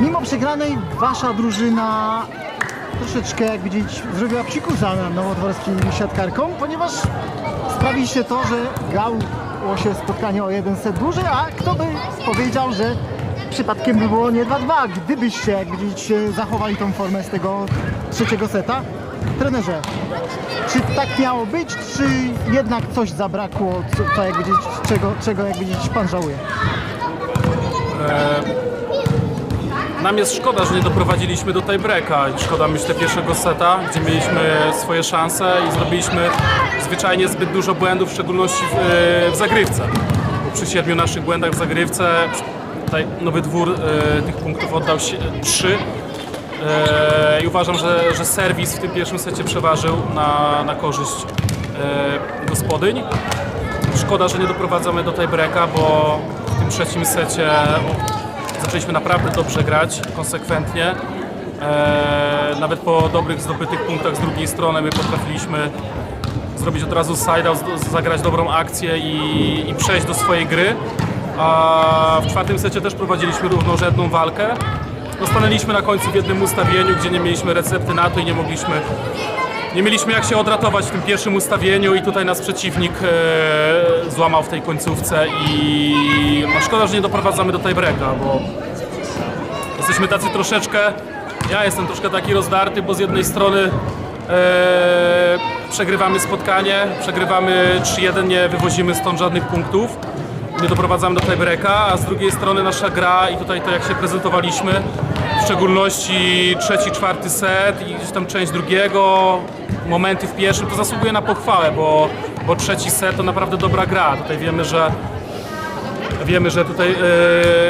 Mimo przegranej wasza drużyna troszeczkę, jak widzieć, zrobiła psikusa na nowodworskim siatkarkom, ponieważ sprawiliście to, że grało się spotkanie o jeden set dłużej, a kto by powiedział, że przypadkiem by było nie 2-2, gdybyście, jak widzicie, zachowali tą formę z tego trzeciego seta. Trenerze, czy tak miało być, czy jednak coś zabrakło, co, jak widzieć, czego, czego jak widzieć pan żałuje? Nam jest szkoda, że nie doprowadziliśmy do tiebreaka. Szkoda myślę pierwszego seta, gdzie mieliśmy swoje szanse i zrobiliśmy zwyczajnie zbyt dużo błędów, w szczególności w, e, w zagrywce. Bo przy siedmiu naszych błędach w zagrywce tutaj Nowy Dwór e, tych punktów oddał się, trzy. E, I uważam, że, że serwis w tym pierwszym secie przeważył na, na korzyść e, gospodyń. Szkoda, że nie doprowadzamy do tiebreaka, bo w tym trzecim secie zaczęliśmy naprawdę dobrze grać, konsekwentnie. Eee, nawet po dobrych zdobytych punktach z drugiej strony my potrafiliśmy zrobić od razu side-out, zagrać dobrą akcję i, i przejść do swojej gry. A w czwartym secie też prowadziliśmy równorzędną walkę. No, stanęliśmy na końcu w jednym ustawieniu, gdzie nie mieliśmy recepty na to i nie mogliśmy nie mieliśmy jak się odratować w tym pierwszym ustawieniu i tutaj nas przeciwnik e, złamał w tej końcówce i szkoda, że nie doprowadzamy do tiebreaka, bo jesteśmy tacy troszeczkę, ja jestem troszkę taki rozdarty, bo z jednej strony e, przegrywamy spotkanie, przegrywamy 3-1, nie wywozimy stąd żadnych punktów, nie doprowadzamy do tiebreaka, a z drugiej strony nasza gra i tutaj to jak się prezentowaliśmy, w szczególności trzeci, czwarty set i gdzieś tam część drugiego, momenty w pierwszym, to zasługuje na pochwałę, bo, bo trzeci set to naprawdę dobra gra. Tutaj wiemy, że Wiemy, że tutaj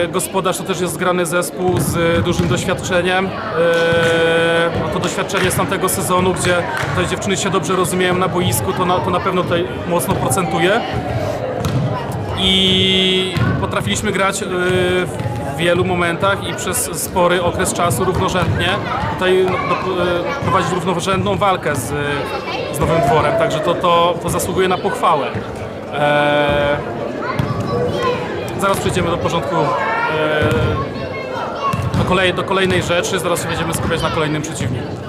e, gospodarz to też jest zgrany zespół z dużym doświadczeniem. E, no to doświadczenie z tamtego sezonu, gdzie tutaj dziewczyny się dobrze rozumieją na boisku, to na, to na pewno tutaj mocno procentuje. I potrafiliśmy grać e, w wielu momentach i przez spory okres czasu równorzędnie tutaj no, e, prowadzić równorzędną walkę z, z Nowym Dworem, także to, to, to zasługuje na pochwałę. E, Zaraz przejdziemy do porządku, e, do, do kolejnej rzeczy, zaraz się będziemy skupiać na kolejnym przeciwniku.